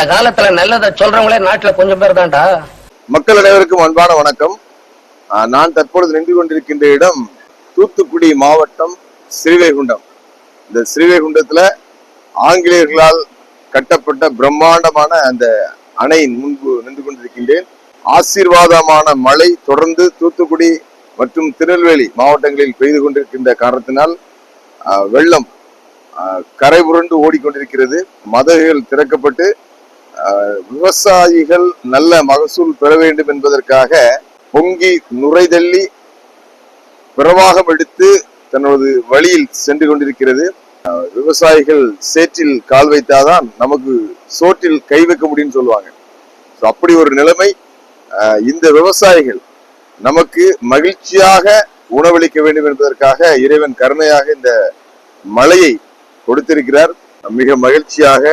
இந்த காலத்துல நல்லதை சொல்றவங்களே நாட்டுல கொஞ்சம் பேர் தான்டா. மக்கள் அனைவருக்கும் அன்பான வணக்கம். நான் தற்பொழுது நின்று கொண்டிருக்கின்ற இடம் தூத்துக்குடி மாவட்டம் ஸ்ரீவைகுண்டம் இந்த ஸ்ரீவைகுண்டத்துல ஆங்கிலேயர்களால் கட்டப்பட்ட பிரம்மாண்டமான அந்த அணையின் முன்பு நின்று கொண்டிருக்கின்றேன். ஆசீர்வாதமான மழை தொடர்ந்து தூத்துக்குடி மற்றும் திருநெல்வேலி மாவட்டங்களில் பெய்து கொண்டிருக்கின்ற காரணத்தினால் வெள்ளம் கரை புரண்டு ஓடிக்கொண்டிருக்கிறது. மதகுகள் திறக்கப்பட்டு விவசாயிகள் நல்ல மகசூல் பெற வேண்டும் என்பதற்காக பொங்கி நுரைதள்ளி பிரவாகம் எடுத்து தனது வழியில் சென்று கொண்டிருக்கிறது. விவசாயிகள் சேற்றில் கால் வைத்தாதான் நமக்கு சோற்றில் கை வைக்க முடியும்னு சொல்லுவாங்க. அப்படி ஒரு நிலைமை இந்த விவசாயிகள் நமக்கு மகிழ்ச்சியாக உணவளிக்க வேண்டும் என்பதற்காக இறைவன் கருணையாக இந்த மழையை கொடுத்திருக்கிறார். மிக மகிழ்ச்சியாக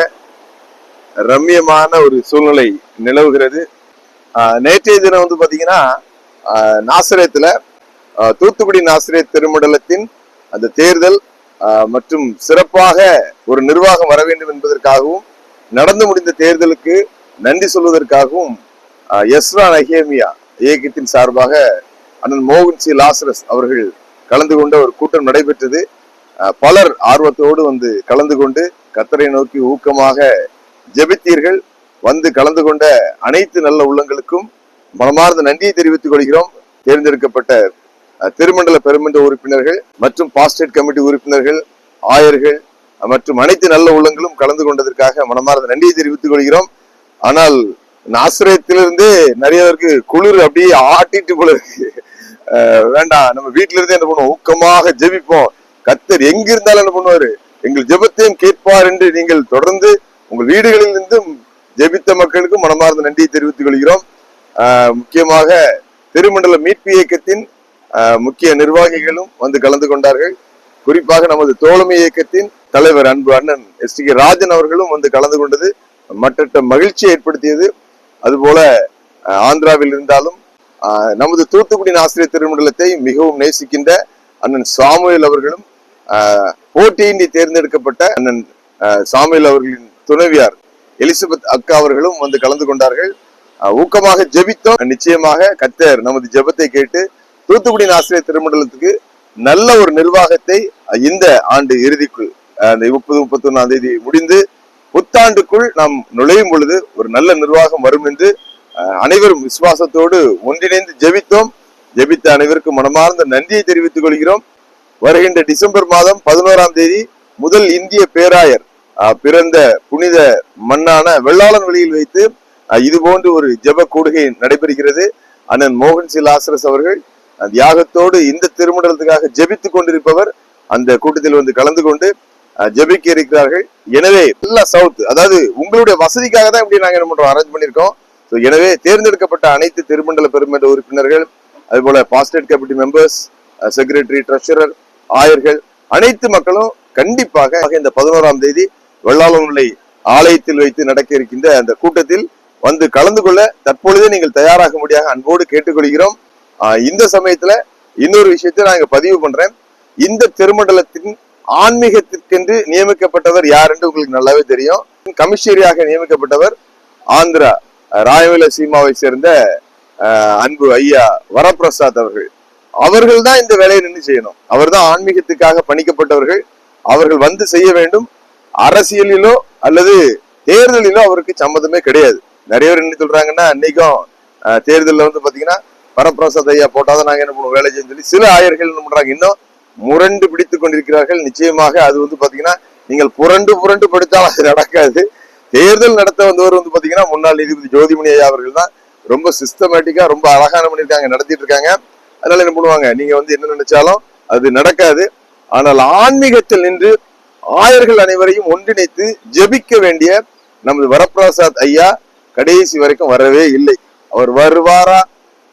ரம்மியமான ஒரு சூழ்நிலை நிலவுகிறது. ஆஹ் நேற்றைய தினம் வந்து பாத்தீங்கன்னா ஆஹ் தூத்துக்குடி நாசிரியர் திருமண்டலத்தின் அந்த தேர்தல் ஆஹ் மற்றும் சிறப்பாக ஒரு நிர்வாகம் வர வேண்டும் என்பதற்காகவும் நடந்து முடிந்த தேர்தலுக்கு நன்றி சொல்வதற்காகவும் ஆஹ் எஸ்ரா நஹேமியா இயக்கத்தின் சார்பாக அண்ணன் மோகன் சி. லாசரஸ் அவர்கள் கலந்து கொண்ட ஒரு கூட்டம் நடைபெற்றது. பலர் ஆர்வத்தோடு வந்து கலந்து கொண்டு கத்தரை நோக்கி ஊக்கமாக ஜெபித்தீர்கள். வந்து கலந்து கொண்ட அனைத்து நல்ல உள்ளங்களுக்கும் மனமார்ந்த நன்றியை தெரிவித்துக் கொள்கிறோம். தேர்ந்தெடுக்கப்பட்ட திருமண்டல பெருமன்ற உறுப்பினர்கள் மற்றும் பாஸ்டேட் கமிட்டி உறுப்பினர்கள் ஆயர்கள் மற்றும் அனைத்து நல்ல உள்ளங்களும் கலந்து கொண்டதற்காக மனமார்ந்த நன்றியை தெரிவித்துக் கொள்கிறோம். ஆனால் ஆசிரியத்திலிருந்தே நிறைய பேருக்கு குளிர் அப்படியே ஆட்டிட்டு போல இருக்கு. வேண்டாம் நம்ம வீட்டில இருந்தே என்ன பண்ணுவோம்? ஊக்கமாக ஜெபிப்போம். கத்தர் எங்க இருந்தாலும் என்ன பண்ணுவாரு? எங்கள் ஜெபத்தையும் கேட்பார் என்று நீங்கள் தொடர்ந்து உங்கள் வீடுகளில் இருந்தும் ஜெபித்த மக்களுக்கும் மனமார்ந்த நன்றியை தெரிவித்துக் கொள்கிறோம். ஆஹ் முக்கியமாக திருமண்டல மீட்பு இயக்கத்தின் ஆஹ் முக்கிய நிர்வாகிகளும் வந்து கலந்து கொண்டார்கள். குறிப்பாக நமது தோழமை இயக்கத்தின் தலைவர் அன்பு அண்ணன் எஸ் டி கே ராஜன் அவர்களும் வந்து கலந்து கொண்டது மற்ற மகிழ்ச்சியை ஏற்படுத்தியது. அதுபோல ஆந்திராவில் இருந்தாலும் ஆஹ் நமது தூத்துக்குடி ஆசிரியர் திருமண்டலத்தை மிகவும் நேசிக்கின்ற அண்ணன் சாமுவேல் அவர்களும் ஆஹ் போட்டியின்றி தேர்ந்தெடுக்கப்பட்ட அண்ணன் சாமுவேல் அவர்களின் துணைவியார் எலிசபெத் அக்கா அவர்களும் வந்து கலந்து கொண்டார்கள். ஊக்கமாக ஜெபித்தோம். நிச்சயமாக கத்தர் நமது ஜெபத்தை கேட்டு தூத்துக்குடி ஆசிரியர் திருமண்டலத்துக்கு நல்ல ஒரு நிர்வாகத்தை இந்த ஆண்டு இறுதிக்குள் அந்த முப்பது முப்பத்தி ஒன்னாம் தேதி முடிந்து புத்தாண்டுக்குள் நாம் நுழையும் பொழுது ஒரு நல்ல நிர்வாகம் வரும் என்று அனைவரும் விசுவாசத்தோடு ஒன்றிணைந்து ஜெபித்தோம். ஜெபித்த அனைவருக்கும் மனமார்ந்த நன்றியை தெரிவித்துக் கொள்கிறோம். வருகின்ற டிசம்பர் மாதம் பதினோராம் தேதி முதல் இந்திய பேராயர் பிறந்த புனித மண்ணான வெள்ளாளன் வெளியில் வைத்து இது போன்று ஒரு ஜெப கூடுகை நடைபெறுகிறது. அண்ணன் மோகன் சி. லாசரஸ் அவர்கள் தியாகத்தோடு இந்த திருமணத்துக்காக ஜெபித்துக் கொண்டிருப்பவர். அந்த கூட்டத்தில் வந்து கலந்து கொண்டு ஜெபிக்க இருக்கிறார்கள். எனவே எல்லா சவுத் அதாவது உங்களுடைய வசதிக்காக தான் இப்படி நாங்க என்ன பண்றோம் அரேஞ்ச் பண்ணியிருக்கோம். ஸோ எனவே தேர்ந்தெடுக்கப்பட்ட அனைத்து திருமண்டல பெருமன்ற உறுப்பினர்கள் அதுபோல pastorate committee members secretary treasurer ஆயர்கள் அனைத்து மக்களும் கண்டிப்பாக இந்த பதினோராம் தேதி வெள்ளாளங்களை ஆலயத்தில் வைத்து நடக்க இருக்கின்ற அந்த கூட்டத்தில் வந்து கலந்து கொள்ள தற்பொழுதே நீங்கள் தயாராக முடியாக அன்போடு கேட்டுக்கொள்கிறோம். இந்த சமயத்துல இன்னொரு விஷயத்தை நான் இங்க பதிவு பண்றேன். இந்த திருமண்டலத்தின் ஆன்மீகத்திற்கென்று நியமிக்கப்பட்டவர் யார் என்று உங்களுக்கு நல்லாவே தெரியும். கமிஷனரியாக நியமிக்கப்பட்டவர் ஆந்திரா ராயவில சீமாவை சேர்ந்த அஹ் அன்பு ஐயா வரப்பிரசாத் அவர்கள். அவர்கள் தான் இந்த வேலையை நின்று செய்யணும். அவர் தான் ஆன்மீகத்துக்காக பணிக்கப்பட்டவர்கள். அவர்கள் வந்து செய்ய வேண்டும். அரசியலிலோ அல்லது தேர்தலிலோ அவருக்கு சம்மதமே கிடையாது. நிறைய பேர் என்ன சொல்றாங்கன்னா அன்னைக்கும் தேர்தலில் வந்து பாத்தீங்கன்னா வரப்பிரசாத் ஐயா போட்டாதான் நாங்க என்ன பண்ணுவோம் வேலை செய்யணும் சொல்லி சில ஆயர்கள் என்ன பண்றாங்க இன்னும் முரண்டு பிடித்துக் கொண்டிருக்கிறார்கள். நிச்சயமாக அது வந்து பாத்தீங்கன்னா நீங்கள் புரண்டு புரண்டு படித்தால் அது நடக்காது. தேர்தல் நடத்த வந்தவர் வந்து பாத்தீங்கன்னா முன்னாள் நீதிபதி ஜோதிமணி ஐயா அவர்கள் தான். ரொம்ப சிஸ்டமேட்டிக்கா ரொம்ப அழகான பண்ணிருக்காங்க நடத்திட்டு இருக்காங்க. அதனால என்ன பண்ணுவாங்க நீங்க வந்து என்ன நினைச்சாலும் அது நடக்காது. ஆனால் ஆன்மீகத்தில் நின்று ஆயர்கள் அனைவரையும் ஒன்றிணைத்து ஜெபிக்க வேண்டிய நமது வரப்பிரசாத் ஐயா கடைசி வரைக்கும் வரவே இல்லை. அவர் வருவாரா?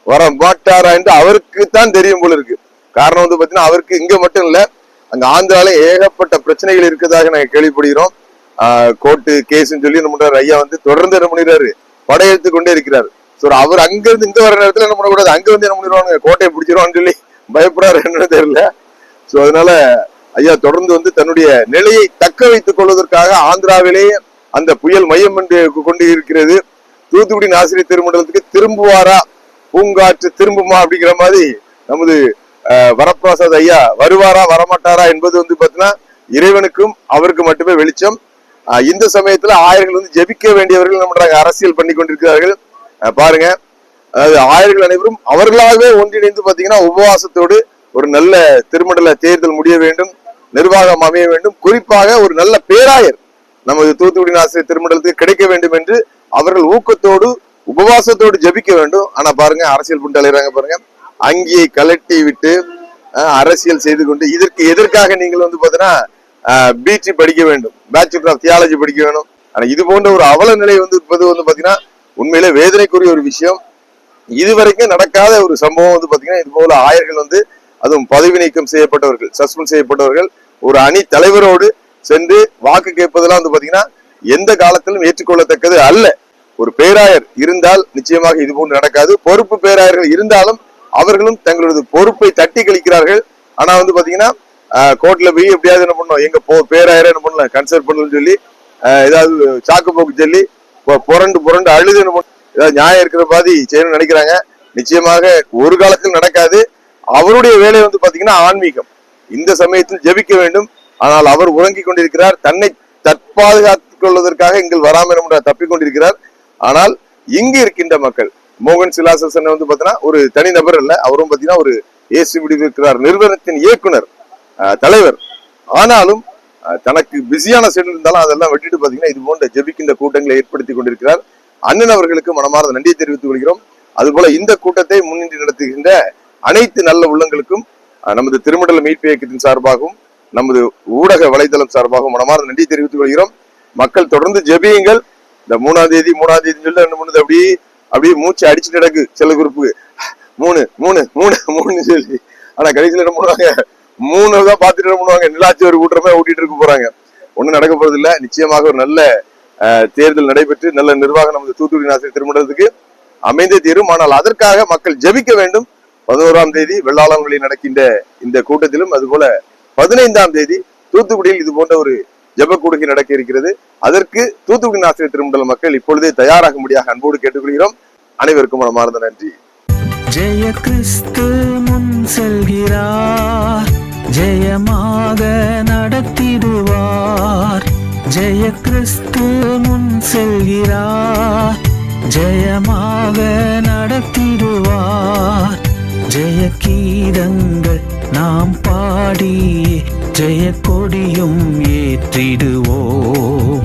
வர மாட்டாரா என்று அவருக்கு தான் தெரியும் போல இருக்கு. காரணம் வந்து பாத்தீங்கன்னா அவருக்கு இங்க மட்டும் இல்ல அங்க ஆந்திரால ஏகப்பட்ட பிரச்சனைகள் இருக்கதாக நாங்க கேள்விப்படுகிறோம். ஆஹ் கோர்ட்டு கேஸ்ன்னு சொல்லி என்ன பண்றாரு? ஐயா வந்து தொடர்ந்து என்ன பண்ணிடுறாரு? படையெடுத்து கொண்டே இருக்கிறார். சோ அவர் அங்க இருந்து இங்க வர நேரத்துல என்ன பண்ணக்கூடாது? அங்க வந்து என்ன பண்ணிடுவாங்க கோட்டையை பிடிச்சிருவான்னு சொல்லி பயப்படுறாரு என்னன்னு தெரியல. சோ அதனால ஐயா தொடர்ந்து வந்து தன்னுடைய நிலையை தக்க வைத்துக் கொள்வதற்காக ஆந்திராவிலேயே அந்த புயல் மையம் என்று கொண்டு இருக்கிறது தூத்துக்குடி நாசிரியர் திருமண்டலத்துக்கு திரும்புவாரா? பூங்காற்று திரும்புமா அப்படிங்கிற மாதிரி நமது வரப்பிரசாத் ஐயா வருவாரா வரமாட்டாரா என்பது வந்து பாத்தீங்கன்னா இறைவனுக்கும் அவருக்கு மட்டுமே வெளிச்சம். இந்த சமயத்துல ஆயர்கள் வந்து ஜெபிக்க வேண்டியவர்கள் என்ன பண்றாங்க அரசியல் பண்ணி கொண்டிருக்கிறார்கள். பாருங்க. அதாவது ஆயர்கள் அனைவரும் அவர்களாகவே ஒன்றிணைந்து பாத்தீங்கன்னா உபவாசத்தோடு ஒரு நல்ல திருமண்டல தேர்தல் முடிய வேண்டும். நிர்வாகம் அமைய வேண்டும். குறிப்பாக ஒரு நல்ல பேராயர் நமது தூத்துக்குடி ஆசிரியர் திருமண்டலத்துக்கு கிடைக்க வேண்டும் என்று அவர்கள் ஊக்கத்தோடு உபவாசத்தோடு ஜெபிக்க வேண்டும். ஆனா பாருங்க அரசியல் புண்டு அலைகிறாங்க பாருங்க. அங்கியை கலட்டி விட்டு அரசியல் செய்து கொண்டு இதற்கு எதற்காக நீங்கள் வந்து பாத்தீங்கன்னா பிஜி படிக்க வேண்டும். பேச்சுலர் ஆஃப் தியாலஜி படிக்க வேணும் ஆனா இது போன்ற ஒரு அவல நிலை வந்து இருப்பது வந்து பாத்தீங்கன்னா உண்மையிலே வேதனைக்குரிய ஒரு விஷயம். இதுவரைக்கும் நடக்காத ஒரு சம்பவம் வந்து பாத்தீங்கன்னா இது போல ஆயர்கள் வந்து அதுவும் பதவி நீக்கம் செய்யப்பட்டவர்கள் சஸ்பெண்ட் செய்யப்பட்டவர்கள் ஒரு அணி தலைவரோடு சென்று வாக்கு கேட்பதெல்லாம் வந்து பாத்தீங்கன்னா எந்த காலத்திலும் ஏற்றுக்கொள்ளத்தக்கது அல்ல. ஒரு பேராயர் இருந்தால் நிச்சயமாக இது போன்று நடக்காது. பொறுப்பு பேராயர்கள் இருந்தாலும் அவர்களும் தங்களது பொறுப்பை தட்டி கழிக்கிறார்கள். ஆனா வந்து பாத்தீங்கன்னா கோர்ட்ல போய் எப்படியாவது என்ன பண்ணணும்? எங்க போ பேராயரை என்ன பண்ணலாம்? கன்சல்ட் பண்ணணும்னு சொல்லி ஏதாவது சாக்கு போக்கு சொல்லி பொ- புரண்டு புரண்டு அழுது என்ன பண்ண ஏதாவது நியாயம் இருக்கிற மாதிரி செய்யணும்னு நினைக்கிறாங்க. நிச்சயமாக ஒரு காலத்தில் நடக்காது. அவருடைய வேலை வந்து பாத்தீங்கன்னா ஆன்மீகம். இந்த சமயத்தில் ஜெபிக்க வேண்டும். ஆனால் அவர் உறங்கிக் கொண்டிருக்கிறார். தன்னை தற்பாதுகாத்துக் கொள்வதற்காக எங்கள் வராமல் நம்ம தப்பிக் கொண்டிருக்கிறார். ஆனால் இங்கு இருக்கின்ற மக்கள் மோகன் சிலாசன் வந்து பாத்தீங்கன்னா ஒரு தனி நபர் அல்ல. அவரும் பாத்தீங்கன்னா ஒரு ஏசி இருக்கிறார் நிறுவனத்தின் இயக்குனர் ஆஹ் தலைவர். ஆனாலும் தனக்கு பிஸியான செயல் இருந்தாலும் அதெல்லாம் விட்டுட்டு பாத்தீங்கன்னா இது போன்ற ஜெபிக்கின்ற கூட்டங்களை ஏற்படுத்தி கொண்டிருக்கிறார். அண்ணன் அவர்களுக்கு மனமார்ந்த நன்றியை தெரிவித்துக் கொள்கிறோம். அதுபோல இந்த கூட்டத்தை முன்னின்று நடத்துகின்ற அனைத்து நல்ல உள்ளங்களுக்கும் நமது திருமண்டல மீட்பு இயக்கத்தின் சார்பாகவும் நமது ஊடக வலைதளம் சார்பாகவும் மனமார்ந்த நன்றி தெரிவித்துக் கொள்கிறோம். மக்கள் தொடர்ந்து ஜெபியுங்கள். இந்த மூணாம் தேதி மூணாம் தேதி சொல்லி என்ன மூணு அப்படியே அப்படியே மூச்சு அடிச்சு கிடக்கு சில குரூப்புக்கு மூணு மூணு மூணு மூணு சொல்லி. ஆனா கடைசியில் என்ன பண்ணுவாங்க? மூணு தான் பார்த்துட்டு என்ன பண்ணுவாங்க? நிலாச்சி ஒரு கூட்டமே ஓட்டிட்டு இருக்க போறாங்க. ஒண்ணும் நடக்க போறது இல்லை. நிச்சயமாக ஒரு நல்ல தேர்தல் நடைபெற்று நல்ல நிர்வாகம் நமது தூத்துக்குடி நாசிரியர் திருமணத்துக்கு அமைந்தே தீரும். ஆனால் அதற்காக மக்கள் ஜெபிக்க வேண்டும். பதினோராம் தேதி வெள்ளாளங்களில் நடக்கின்ற இந்த கூட்டத்திலும் அதுபோல பதினைந்தாம் தேதி தூத்துக்குடியில் இது போன்ற ஒரு ஜெப கூடுகை நடக்க இருக்கிறது. அதற்கு தூத்துக்குடி ஆசிரியர் திருமண்டல மக்கள் இப்பொழுதே தயாராகும்படியாக அன்போடு கேட்டுக்கொள்கிறோம். அனைவருக்கும் மனமார்ந்த நன்றி. ஜெய கிறிஸ்து முன் செல்கிறார். ஜெயமாக நடத்திடுவார். ஜெய கிறிஸ்து முன் செல்கிறார். ஜெயமாக நடத்திடுவார். ஜெய கீதங்கள் நாம் பாடி ஜெய கொடியும் ஏற்றிடுவோம்.